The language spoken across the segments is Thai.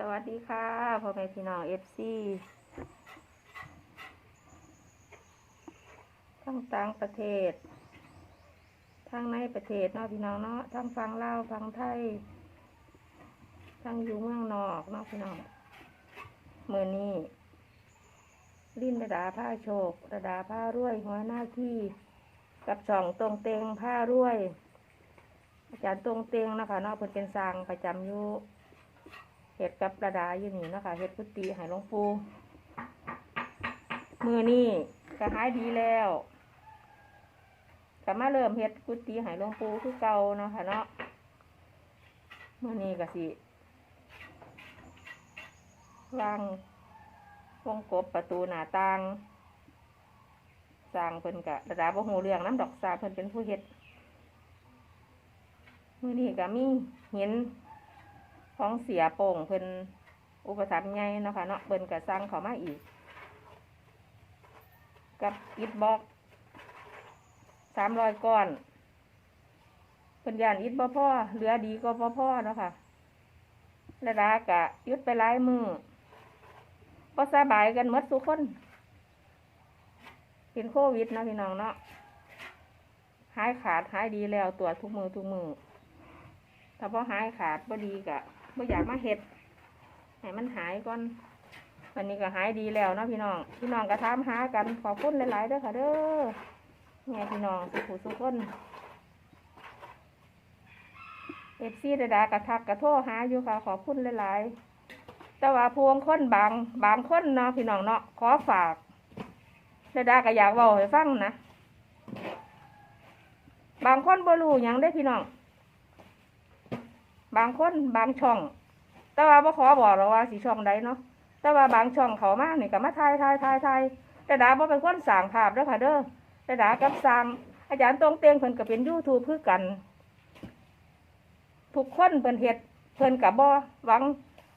สวัสดีค่ะพ่อแม่พี่น้องเอฟซีทั้งต่างประเทศ ทั้งในประเทศเนาะพี่น้องเนาะทั้งฟังเล่าฟังไทย ทั้งอยู่เมืองนอกเนาะพี่น้องเมื่อนี้ลิ้นระดาผ้าโชคระดาผ้ารวยหัวหน้าที่กับช่องตรงเตงผ้ารวย อาจารย์ตรงเตงนะคะเนาะเพิ่นเป็นสางประจำอยู่ เห็ดกับระดาอยู่นี่เนาะคะเห็ดกุฏิหายหลวงปูมือนี่ก็หายดีแล้วก็มาเริ่มเห็ดกุฏิหายหลวงปูคือเก่าเนาะค่ะเนาะมือนี่ก็สิวางวงกบประตูหน้าต่างสร้างเพิ่นกะระดาบ่หูเรื่องน้ำดอกสาเพิ่นเป็นผู้เฮ็ดมือนี่ก็มีเห็น ของเสียโป่งเพิ่นอุปถัมภ์ใหญ่เนาะค่ะเนาะเพิ่นก็สร้างเขามาอีก กับอิฐบล็อกสามร้อยก้อนเพิ่นยานอิฐบ่พ่อเหลือดีก็บ่พ่อเนาะค่ะระดากะยุดไปหลายมือบ่สบายกันหมดทุกคน เป็นโควิดนะพี่น้องเนาะหายขาดหายดีแล้วตรวจทุกมือทุกมือถ้าพอหายขาดบ่ดีกะ บ่อยากมาเห็ดให้มันหายก่อนวันนี้ก็หายดีแล้วเนาะพี่น้องพี่น้องก็ถามหากันขอบคุณหลายๆเด้อค่ะเด้อเนี่ยพี่น้องสุขุสุขคนเอฟซีดาดากระทักกระโทหาอยู่ค่ะ ขอบคุณหลายๆแต่ว่าพวงคนบางบางคนเนาะพี่น้องเนาะขอฝากดาดาก็อยากเว้าให้ฟังนะบางคนบ่รู้ยังได้พี่น้อง บางคนบางช่อง แต่ว่าบ่ขอบอกหรอกว่าสีช่องใดเนาะแต่ว่าบางช่องเขามากนี่ก็มาถ่ายถ่ายถ่ายถ่ายแต่ดาบ่เป็นคนสร้างภาพเด้อค่ะเด้อแต่ดากับสร้างอาจารย์ตรงเตียงเพิ่นก็เป็น YouTube คือกันทุกคนเพิ่นเฮ็ดเพิ่นก็บ่หวัง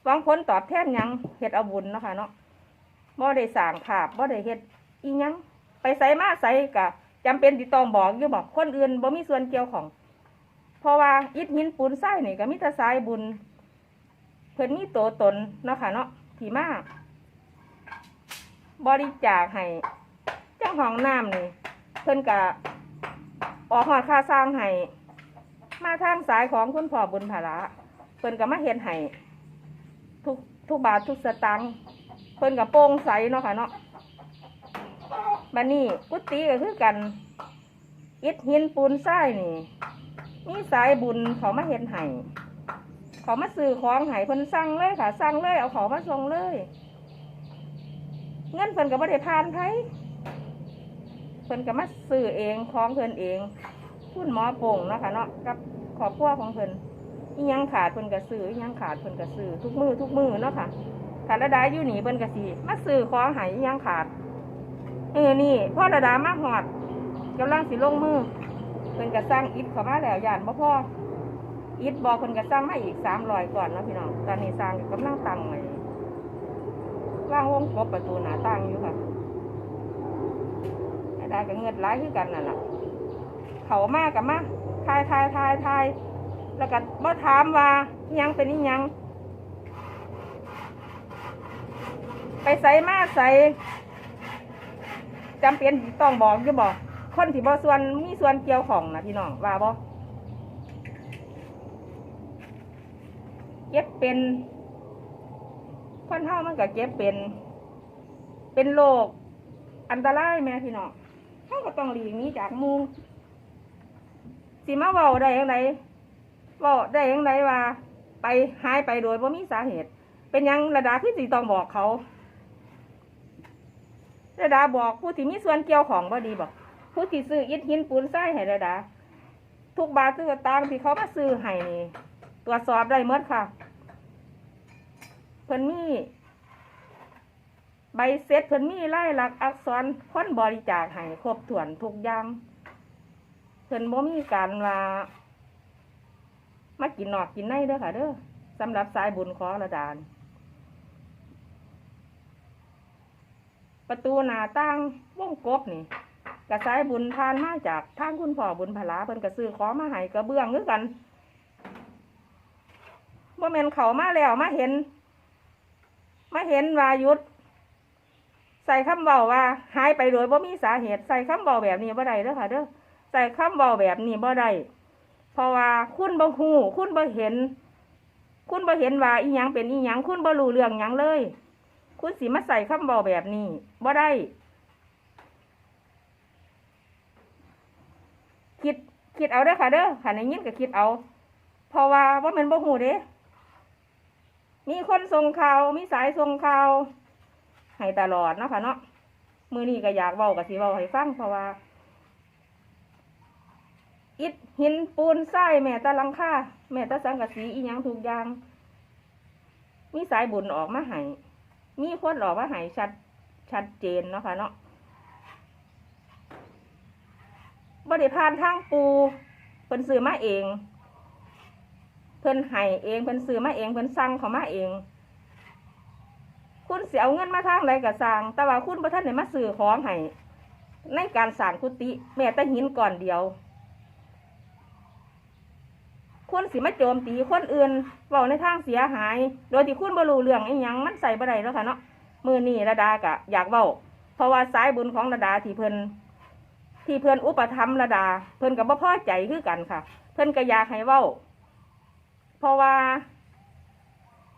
หวังผลตอบแทนยังเฮ็ดเอาบุญเนาะค่ะเนาะบ่ได้สร้างภาพบ่ได้เฮ็ดอีหยังไปไสมาไสก็จำเป็นที่ต้องบอกอยู่บอกคนอื่นบ่มีส่วนเกี่ยวของ เพราะว่าอิฐหินปูนทรายนี่ก็มีแต่ทรายบุญ เพิ่นมีตัวตนเนาะค่ะเนาะที่มากบริจาคให้เจ้าห้องน้ำนี่เพิ่นก็ออกหอดค่าสร้างให้มาทางสายของคุณพ่อบุญภาระเพิ่นก็มาเฮ็ดให้ทุกทุกบาททุกสตางค์เพิ่นก็โปร่งใสเนาะค่ะเนาะบัดนี้กุฏิก็คือกันอิฐหินปูนทรายนี่ มีสายบุญเขามาเห็นไห้เขามาซื้อของไห้เพิ่นสั่งเลยค่ะสั่งเลย เอาของมาส่งเลย เงินเพิ่นก็บ่ได้ผ่านไผเพิ่นก็มาซื้อเองของเพิ่นเองคุณหมอโป่งเนาะค่ะเนาะกับขอบครัวของเพิ่นอียังขาดเพิ่นก็ซื้ออียังขาดเพิ่นก็ซื้อทุกมือทุกมือเนาะค่ะถ้าระดาอยู่นี่เพิ่นก็สิมาซื้อของไห้อียังขาดเออนี่พ่อระดามาหอดกำลังสิลงมือ พิ่นก็สร้างอิฐเข้ามาแล้วย่านบ่พออิฐบ่เพิ่นก็สร้างมาอีกสามร้อยก่อนเนาะพี่น้องตอนนี้สร้างกำลังตั้งไว้วางวงกบประตูหน้าต่างอยู่ค่ะไอ้ได้ก็เงิดหลายคือกันนั่นแหละเขามากกับมาทายทายทายทายแล้วก็บ่ถามว่ายังเป็นอิหยัง ไปใส่มาใส่จำเป็นต้องบอกอยู่บอก คนที่บ่ส่วนมีส่วนเกี่ยวของนะพี่น้องว่าบ่เก็บเป็น คนเฮามันก็เก็บเป็น เป็นโรคอันตรายแม่พี่น้องเฮาก็ต้องหลีกหนีจากมู่สิมาเว้าได้ยังไงเว้าได้ยังไงว่า ไปหายไปโดยบ่มีสาเหตุ เป็นยังระดาคือสิต้องบอกเขาระดาบอกผู้ที่มีส่วนเกี่ยวของบ่ดีบอก ผู้ที่ซื้ออิฐหินปูนทรายให้ระดาทุกบาททุกสตางค์ที่เขามาซื้อให้นี่ตรวจสอบได้หมดค่ะ เพิ่นมีใบเสร็จเพิ่นมีไล่หลักอักษรค้นบริจาคให้ครบถ้วนทุกอย่างเพิ่นบ่มีการว่ามากินนอกกินในเด้อค่ะเด้อสำหรับสายบุญขอระดาน ประตูหน้าต่างวงกบนี่ กระสายบุญทานมาจากทางคุณพ่อบุญพลาเพิ่นก็ซื้อของมาให้กระเบื้องคือกันว่แม่นเขามาแล้วมาเห็น มาเห็นวาหยุดใส่คำเบาว่าหายไปโดยบ่มีสาเหตุ ใส่คำเบาแบบนี้บ่ได้เด้อค่ะเด้อใส่คำเบาแบบนี้บ่ได้เพราะว่าคุณบ่ฮู้คุณบ่เห็น คุณบ่เห็นว่าอีหยังเป็นอีหยังคุณบ่รู้เรื่องหยังเลย คุณสิมาใส่คำเบาแบบนี้บ่ได้ คิดเอาเด้อค่ะเด้อค่ะในยินก็คิดเอา เพราะว่าว่ามันบ่ฮู้เด้ มีคนส่งข่าวมีสายส่งข่าวให้ตลอดเนาะค่ะเนาะมือนี้ก็อยากเว้ากับสิเว้าให้ฟังเพราะว่า อิฐหินปูนทรายแม่ตะลังค่าแม่ตะสังกะสีอีหยังทุกอย่าง มีสายบุญออกมาให้มีคนออกมาให้ชัดชัดเจนเนาะค่ะเนาะ บ่ได้ผ่านทางปูเพิ่นซื้อมาเอง เพิ่นให้เองเพิ่นซื้อมาเองเพิ่นสั่งเขามาเอง คุณเสียเอาเงินมาทางไรก็สั่งแต่ว่าคุณบ่ทันได้มาซื้อของให้ในการสร้างกุฏิแม้แต่หินก่อนเดียวคุณสิมาโจมตีคนอื่นเว้าในทางเสียหาย โดยที่คุณบรูเรื่องอีหยังมันใส่บ่ได้แล้วค่ะเนาะมือนี้ระดากะอยากเว้าเพราะว่าสายบุญของระดาที่เพิ่น ที่เพิ่อนอุปถัมระดา เพิ่อนก็บ่พอใจคือกันค่ะ เพิ่อนก็อยากให้เว้า เพราะว่า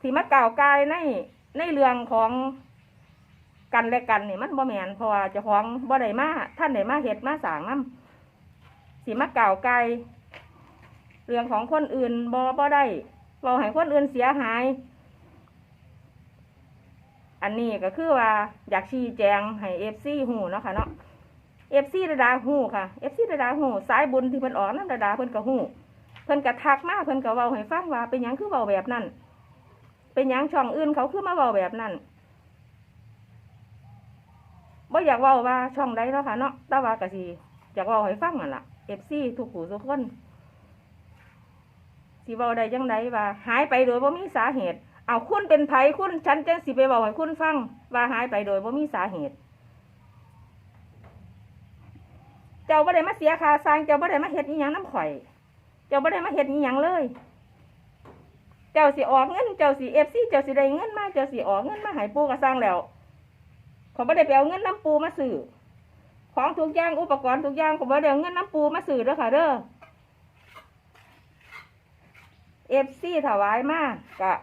ที่มาก่ากายในในเรื่องของกันและกันนี่มันบ่แมนเพราะว่าเจ้าของบ่ได้มาท่านได้มาเฮ็ดมาสางนำสิมาก่าวกายเรื่องของคนอื่นบ่บ่ได้เราให้คนอื่นเสียหาย อันนี้ก็คือว่าอยากชี้แจงให้เอฟซีหูเนาะค่ะเนาะ เอฟซีระดาหูค่ะเอฟซีระดาหูสายบุญที่เพิ่นออกน้ำระดาเพิ่นก็หูเพิ่นกระทักมาเพิ่นก็เว้าให้ฟังว่าเป็นยังคือเว้าแบบนั้น เป็นยังช่องอื่นเขาคือมาเว้าแบบนั้นบ่อยากเว้าว่าช่องใดเนาะค่ะเนาะต่ว่าก็สิอยากเว้าให้ฟังนั่นล่ะ FC ทุกผู้ทุกคนสิเว้าได้จังไดว่า หายไปโดยบ่มีสาเหตุ เอาคุณเป็นไผคุณฉันจังสิไปเว้าให้คุณฟังว่าหายไปโดยบ่มีสาเหตุ เจ้าบ่ได้มาเสียค่าสร้างเจ้าบ่ได้มาเฮ็ดอีหยังน้ำข่อย เจ้าบ่ได้มาเฮ็ดอีหยังเลย เจ้าสิออกเงิน เจ้าสิเอฟซีเจ้าสิได้เงินมาเจ้าสิออกเงินมาให้ปูก็สร้างแล้วเขาบ่ได้ไปเอาเงินน้ำปูมาซื้อของทุกอย่างอุปกรณ์ทุกอย่างเขาบ่ได้เอาเงินน้ำปูมาซื้อเด้อค่ะเด้อเอฟซีถวายมากกะ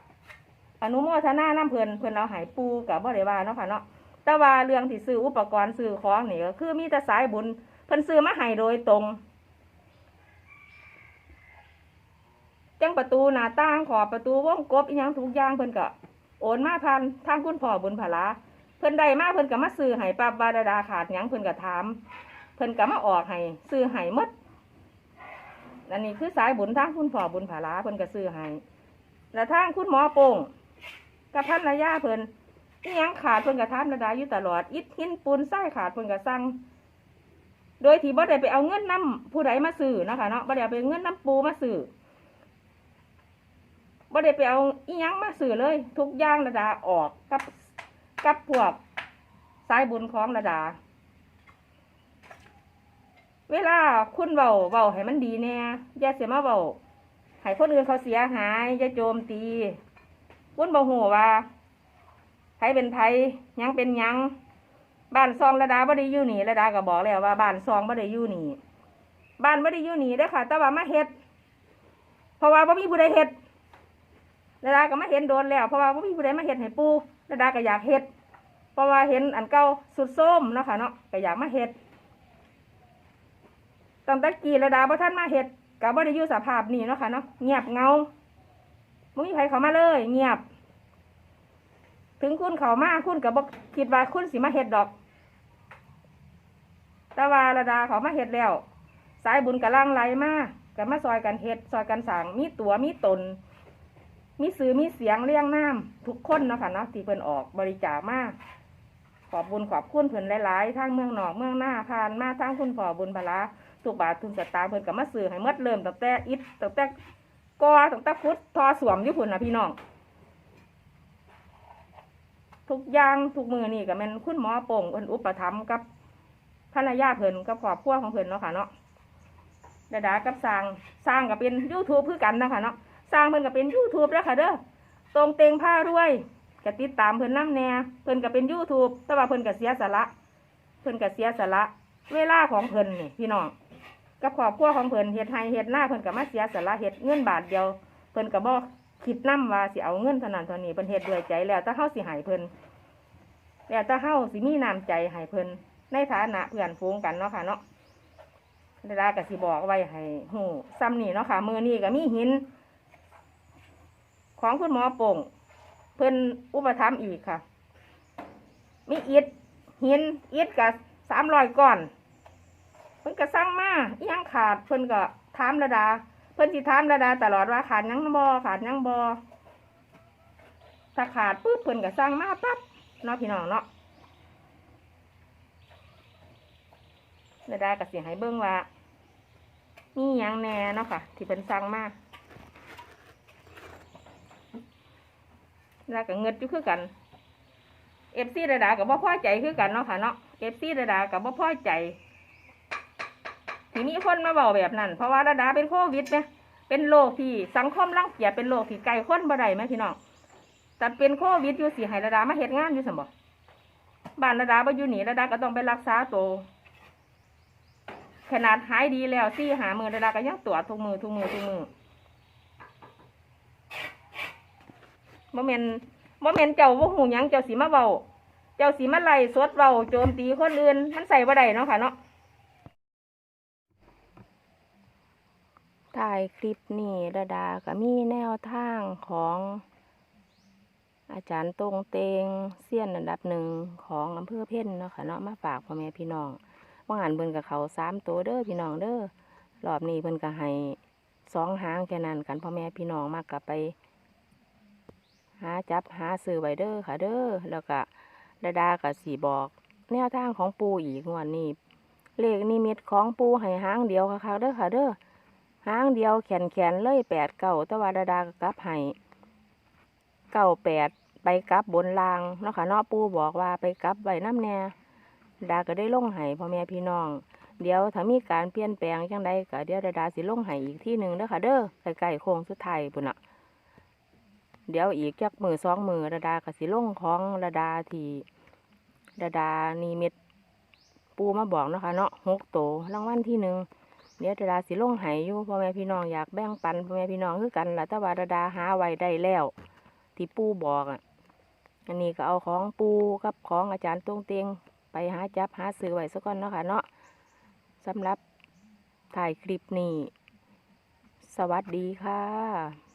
อนุโมทนาน้ำเพิ่นเพิ่นเอาหายปูกับบ่ได้ว่าเนาะค่ะเนาะแต่ว่าเรื่องที่ซื้ออุปกรณ์ซื้อของนี่ก็คือมีแต่สายบุญ เพิ่นซื้อมาให้โดยตรง จังประตูหน้าต่างขอบประตูวงกบอีหยังทุกอย่างเพิ่นก็โอนมาผ่านทางคุณพ่อบุญผลาเพิ่นได้มาเพิ่นก็มาซื้อให้ปับบาดาดาขาดหยังเพิ่นก็ถาม เพิ่นก็มาออกให้ซื้อให้มดอันนี้คือสายบุญทางคุณพ่อบุญผลาเพิ่นก็ซื้อให้แล้วทางคุณหมอโป่งกับพันระยาเพิ่นอีหยังขาดเพิ่นก็ถามระดาอยู่ตลอดอิฐหินปูนทรายขาดเพิ่นก็สั่ง โดยที่บ่ได้ไปเอาเงินนํผู้ใดมาซื้อนะคะเนาะบ่ได้เอาไปเงินน้ำปูมาซื้อบ่ได้ไปเอาอียังมาสื่อเลย ทุกอย่างระดาออกกับกับพวกสายบุญของระดา เวลาคุณเบาเบาให้มันดีแน่อย่าเสียมาเบาให้คนอื่นเขาเสียหายอย่าโจมตีคุณบ่หูว่าไผเป็นไผหยังเป็นยัง บ้านซองระดาบ่ได้อยู่นี่ระดาก็บอกแล้วว่าบ้านซองบ่ได้อยู่นี่บ้านบ่ได้อยู่นี่เด้อค่ะ แต่ว่ามาเฮ็ด เพราะว่าบ่มีผู้ใดเฮ็ดระดาก็มาเห็นโดนแล้ว เพราะว่าบ่มีผู้ใดมาเห็ดให้ปูระดาก็อยากเห็ด เพราะว่าเห็นอันเก่าสุดส้มเนาะค่ะเนาะก็อยากมาเห็ดตั้งแต่กี้ระดาบ่ท่านมาเห็ดก็บ่ได้อยู่สภาพนี้เนาะค่ะเนาะเงียบเงาบ่มีใครเข้ามาเลย เงียบ ถึงคุณเข้ามาคุณก็บ่คิดว่าคุณสิมาเห็ดดอก ต่ว่าระดาเขามาเห็ดแล้ว สายบุญกำลังไหลมาก็มาซอยกันเห็ดซอยกันสั่งมีตัวมีตน มีสื่อมีเสียงเลี้ยงน้ำทุกคนเนาะค่ะเนาะที่เพิ่นออกบริจาคมากขอบบุญขอบคุณเพิ่นหลายๆทั้งเมืองนอกเมืองหน้าผ่านมาทั้งคุณพ่อบุญพลาทุกบาททุกสตางค์เพิ่นก็มาซื้อให้หมดเริ่มตั้งแต่อิฐตั้งแต่กอตั้งแต่พุทธทอสวมอยู่พุ่นนะพี่น้องทุกอย่างทุกมือนี่ก็แม่นคุณหมอโป่งเพิ่นอุปถัมภ์กับ ภรรยาเพิ่นกับครอบครัวของเพิ่นเนาะค่ะเนาะดาดากับสร้างสร้างก็เป็นยูทูบคือกันนะคะเนาะสร้างเพิ่นก็เป็นยูทูบแล้วค่ะเด้อตรงเตงผ้ารวยแคก็ติดตามเพิ่นน้ำแน่เพิ่นก็เป็น YouTube แต่ว่าเพิ่นก็เสียสละเพิ่นก็เสียสละเวลาของเพิ่นนี่พี่น้องกับครอบครัวของเพิ่นเฮ็ดให้เฮ็ดหน้าเพิ่นก็มาเสียสละเฮ็ดเงินบาทเดียวเพิ่นก็บ่คิดนํว่าสิเอาเงินเท่านั้นเท่านี้เพิ่นเฮ็ดด้วยใจแล้วแต่เฮาสิให้เพิ่นแล้วแต่เฮาสิมีน้ำใจให้เพิ่น ในฐานะเพื่อนฝูงกันเนาะค่ะเนาะเวลาก็สิบอกไว้ให้ฮู้ซ้ำนี่เนาะค่ะมือนี้ก็มีหิน ของคุณหมอโป่งเพิ่นอุปถัมภ์อีกค่ะ มีอิฐหินอิฐกับสามร้อยก้อนเพิ่นก็สั่งมาอิหยังขาดเพิ่นก็ถามระดา เพิ่นสิถามระดาตลอดว่าขาดยังบ่ขาดยังบ่ถ้าขาดปุ๊บเพิ่นก็สั่งมาปั๊บเนาะพี่น้องเนาะ ระดาก็สิให้เบิ่งว่า มียังแน่เนาะค่ะ ที่เพิ่นสั่งมากแล้วก็เงิดอยู่คือกันเอฟซีระดากับบ่พ่อใจคือกันเนาะค่ะเนาะเอฟซีระดากับบ่พ่อใจ ทีนี้คนมาเบาแบบนั้น เพราะว่าระดาเป็นโควิดไหมเป็นโรคที่สังคมรังเกียจเป็นโรคที่ไกลคนบ่ได้ไหมพี่น้องแต่เป็นโควิดอยู่สิให้ระดามาเฮ็ดงานอยู่สมบ่บ้านระดาบ่อยู่หนีระดาก็ต้องไปรักษาตัว ขนาดหายดีแล้วซี่หามือระดาก็ยังตรวจทุกมือทุกมือทุกมือบ่แม่นบ่แม่นเจ้าบ่ฮู้หยังเจ้าสิมาเว้าเจ้าสิมาไล่สดเว้าโจมตีคนอื่น มันใส่บ่ได้เนาะค่ะเนาะถ่ายคลิปนี้ระดาก็มีแนวทางของอาจารย์ตรงเตงเซียนอันดับหนึ่งของอำเภอเพ่นเนาะค่ะเนาะมาฝากพ่อแม่พี่น้อง ว่างานเพิ่นกับเขาสามตัวเด้อพี่น้องเด้อรอบนี้เพิ่นก็ให้สองหางแค่นั้นกันพ่อแม่พี่น้องมากกับไป หาจับหาซื้อไว้เด้อค่ะเด้อแล้วก็ระดากับสีบอก แนวทางของปูอีกงวันนี้เลขนิมิตของปูให้หางเดียวค่ะเด้อค่ะเด้อหางเดียวแขนแขนๆเลยแปดเก่าต่ว่าระดาก็กลับให้เก้าแปดไปกลับบนรางเนาะค่ะเนาะปูบอกว่าไปกลับไว้น้ำแน่ ดาก็ได้ลงให้พ่อแม่พี่น้อง เดี๋ยวถ้ามีการเปลี่ยนแปลงจังใดก็เดี๋ยวระดาสิลงให้อีกที่หนึ่งเด้อค่ะ เด้อใกล้ๆโค้งสุดท้ายปุ่นน่ะ เดี๋ยวอีกจักมือสองมือระดากสิลงของระดาที่ระดานีเม็ดปูมาบอกเนาะคะเนาะหกโตรางวัลที่หนึ่งเดี๋ยวระดาสิลงใหายอยู่พ่อแม่พี่น้องอยากแบ่งปันพ่อแม่พี่น้องคือกันล่ะแต่ว่าระดาหาไว้ได้แล้ว ที่ปูบอกอะอันนี้ก็เอาของปูกับของอาจารย์ตรงเตียง ไปหาจับหาซื้อไว้สักก่อนเนาะค่ะเนาะสำหรับถ่ายคลิปนี้ สวัสดีค่ะ